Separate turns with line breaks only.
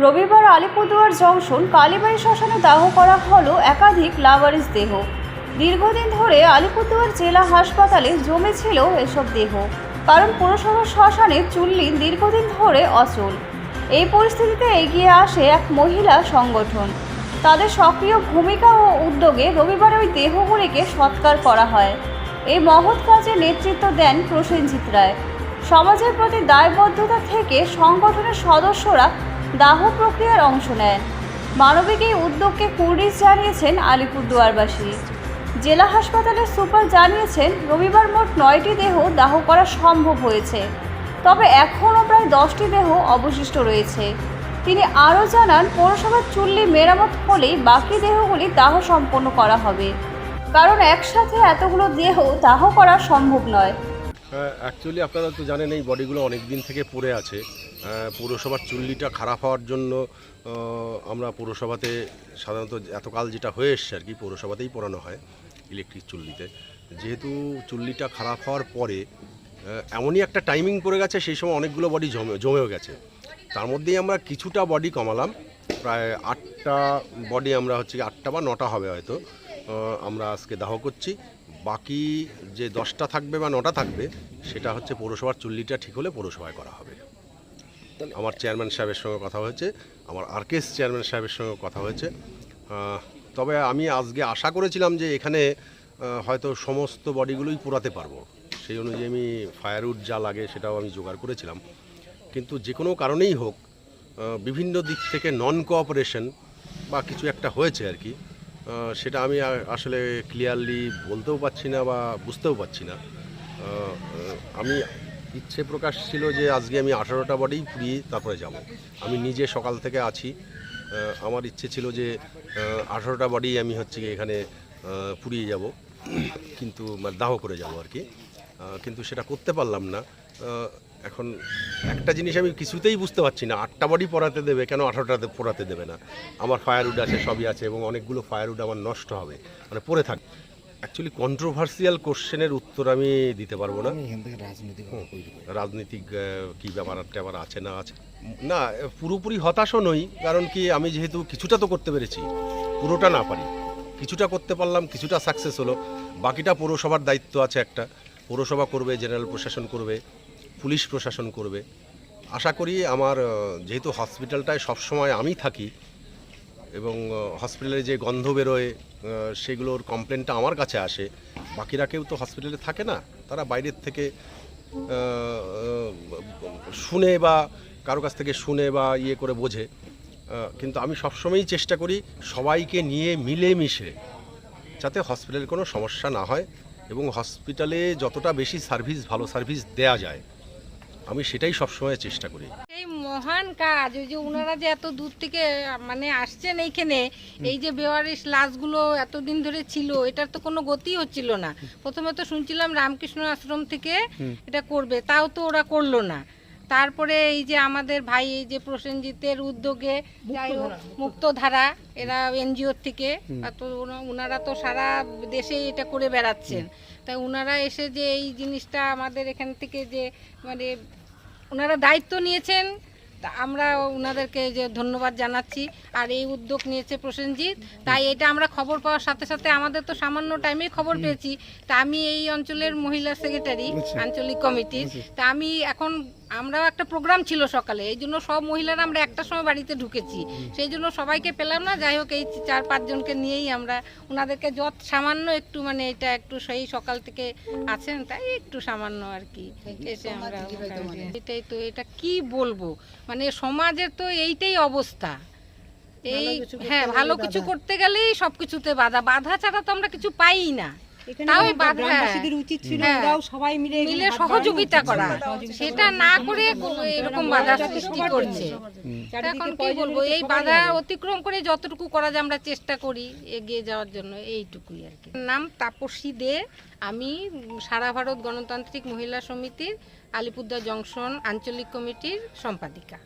রবিবার আলিপুরদুয়ার জংশন কালীবাড়ি শ্মশানে দাহ করা হলো একাধিক লাভারিস দেহ। দীর্ঘদিন ধরে আলিপুরদুয়ার জেলা হাসপাতালে জমেছিল এসব দেহ। কারণ পুরসভার শ্মশানে চুল্লি দীর্ঘদিন ধরে অচল। এই পরিস্থিতিতে এগিয়ে আসে এক মহিলা সংগঠন। তাদের সক্রিয় ভূমিকা ও উদ্যোগে রবিবার ওই দেহগুলিকে সৎকার করা হয়। এই মহৎ কাজে নেতৃত্ব দেন প্রসেনজিৎ রায়। সমাজের প্রতি দায়বদ্ধতা থেকে সংগঠনের সদস্যরা দাহ প্রক্রিয়ার অংশ নেন। মানবিক এই উদ্যোগকে কুর্নিশ জানিয়েছেন আলিপুরদুয়ারবাসী। জেলা হাসপাতালের সুপার জানিয়েছেন, রবিবার মোট নয়টি দেহ দাহ করা সম্ভব হয়েছে। তবে এখনও প্রায় দশটি দেহ অবশিষ্ট রয়েছে। তিনি আরও জানান, পৌরসভার চুল্লি মেরামত হলেই বাকি দেহগুলি দাহ সম্পন্ন করা হবে। কারণ একসাথে এতগুলো দেহ দাহ করা সম্ভব নয়।
অ্যাকচুয়ালি আপনারা তো জানেন এই বডিগুলো অনেক দিন থেকে পড়ে আছে। পৌরসভার চুল্লিটা খারাপ হওয়ার জন্য আমরা পৌরসভাতে সাধারণত এতকাল যেটা হয়ে এসছে আর কি, পৌরসভাতেই পড়ানো হয় ইলেকট্রিক চুল্লিতে। যেহেতু চুল্লিটা খারাপ হওয়ার পরে এমনই একটা টাইমিং পড়ে গেছে, সেই সময় অনেকগুলো বডি জমে জমেও গেছে। তার মধ্যেই আমরা কিছুটা বডি কমালাম, প্রায় আটটা বডি আমরা হচ্ছে আটটা বা নটা হবে হয়তো আমরা আজকে দাহ করছি। বাকি যে দশটা থাকবে বা নটা থাকবে, সেটা হচ্ছে পৌরসভার চুল্লিটা ঠিক হলে পৌরসভায় করা হবে। আমার চেয়ারম্যান সাহেবের সঙ্গে কথা হয়েছে, আমার আরকেএস চেয়ারম্যান সাহেবের সঙ্গে কথা হয়েছে। তবে আমি আজকে আশা করেছিলাম যে এখানে হয়তো সমস্ত বডিগুলোই পোড়াতে পারব। সেই অনুযায়ী আমি ফায়ারউড যা লাগে সেটাও আমি জোগাড় করেছিলাম। কিন্তু যে কোনো কারণেই হোক বিভিন্ন দিক থেকে নন কোঅপারেশন বা কিছু একটা হয়েছে আর কি সেটা আমি আসলে ক্লিয়ারলি বলতেও পারছি না বা বুঝতেও পারছি না। আমি ইচ্ছে প্রকাশ ছিল যে আজকে আমি আঠারোটা বডি পুড়িয়ে তারপরে যাব। আমি নিজে সকাল থেকে আছি। আমার ইচ্ছে ছিল যে আঠারোটা বডি আমি হচ্ছে এখানে পুড়িয়ে যাব। কিন্তু মানে দাহ করে যাব আর কি। কিন্তু সেটা করতে পারলাম না। এখন একটা জিনিস আমি কিছুতেই বুঝতে পারছি না। আটটা বডি পড়াতে দেবে কেন আঠারোটাতে পড়াতে দেবে না? আমার ফায়ারউড আছে, সবই আছে এবং অনেকগুলো ফায়ারউড আমার নষ্ট হবে। মানে পড়ে থাকে অ্যাকচুয়ালি কন্ট্রোভার্সিয়াল কোশ্চেনের উত্তর আমি দিতে পারব না।
রাজনৈতিক
রাজনীতিক কি ব্যাপার ট্যাপার আছে না আছে। না পুরোপুরি হতাশও নই কারণ কি আমি যেহেতু কিছুটা তো করতে পেরেছি পুরোটা না পারি। কিছুটা করতে পারলাম কিছুটা সাকসেস হলো। বাকিটা পৌরসভার দায়িত্ব আছে একটা। পৌরসভা করবে জেনারেল প্রশাসন করবে পুলিশ প্রশাসন করবে। আশা করি আমার যেহেতু হসপিটালটায় সবসময় আমি থাকি এবং হসপিটালে যে গন্ধ বেরোয় সেগুলোর কমপ্লেনটা আমার কাছে আসে। বাকিরা কেউ তো হসপিটালে থাকে না। তারা বাইরের থেকে শুনে বা কারও কাছ থেকে শুনে বা ইয়ে করে বোঝে। কিন্তু আমি সবসময়ই চেষ্টা করি সবাইকে নিয়ে মিলেমিশে যাতে হসপিটালের কোনো সমস্যা না হয় এবং হসপিটালে যতটা বেশি সার্ভিস ভালো সার্ভিস দেয়া যায়, আমি সেটাই সবসময় চেষ্টা করি।
মহান কাজ ওই যে ওনারা যে এত দূর থেকে মানে আসছেন এইখানে এই যে বেওয়ারিশ লাশগুলো এতদিন ধরে ছিল এটার তো কোনো গতি হচ্ছিল না। প্রথমে তো শুনছিলাম রামকৃষ্ণ আশ্রম থেকে এটা করবে তাও তো ওরা করল না। তারপরে এই যে আমাদের ভাই এই যে প্রসেনজিতের উদ্যোগে যাই হোক মুক্তধারা এরা এনজিওর থেকে আর তো ওনারা তো সারা দেশে এটা করে বেড়াচ্ছেন। তাই ওনারা এসে যে এই জিনিসটা আমাদের এখান থেকে যে মানে ওনারা দায়িত্ব নিয়েছেন তা আমরা ওনাদেরকে যে ধন্যবাদ জানাচ্ছি আর এই উদ্যোগ নিয়েছে প্রসেনজিৎ। তাই এটা আমরা খবর পাওয়ার সাথে সাথে আমাদের তো সামান্য টাইমেই খবর পেয়েছি। তা আমি এই অঞ্চলের মহিলা সেক্রেটারি আঞ্চলিক কমিটির। তা আমি এখন আমরাও একটা প্রোগ্রাম ছিল সকালে এই জন্য সব মহিলারা আমরা একটা সময় বাড়িতে ঢুকেছি। সেই জন্য সবাইকে পেলাম না যাই হোক এই চার পাঁচজনকে নিয়েই আমরা ওনাদেরকে যত সামান্য একটু মানে এটা একটু সেই সকাল থেকে আছেন তাই একটু সামান্য আর কি এসে আমরা এটাই তো এটা কি বলব? মানে সমাজের তো এইটাই অবস্থা। এই হ্যাঁ ভালো কিছু করতে গেলেই সবকিছুতে বাধা বাধা ছাড়া তো আমরা কিছু পাই না। তাও
গ্রামবাসীদের উচিত ছিল
হ্যাঁ।
ওরাও সবাই মিলে
মিলে সহযোগিতা করা। সেটা না করে এরকম বাধা সৃষ্টি করছে। এখন কি বলব? এই বাধা অতিক্রম করে যতটুকু করা যায় আমরা চেষ্টা করি এগিয়ে যাওয়ার জন্য এইটুকুই আর কি। নাম তাপসী দে। আমি সারা ভারত গণতান্ত্রিক মহিলা সমিতির আলিপুরদুয়ার জংশন আঞ্চলিক কমিটির সম্পাদিকা।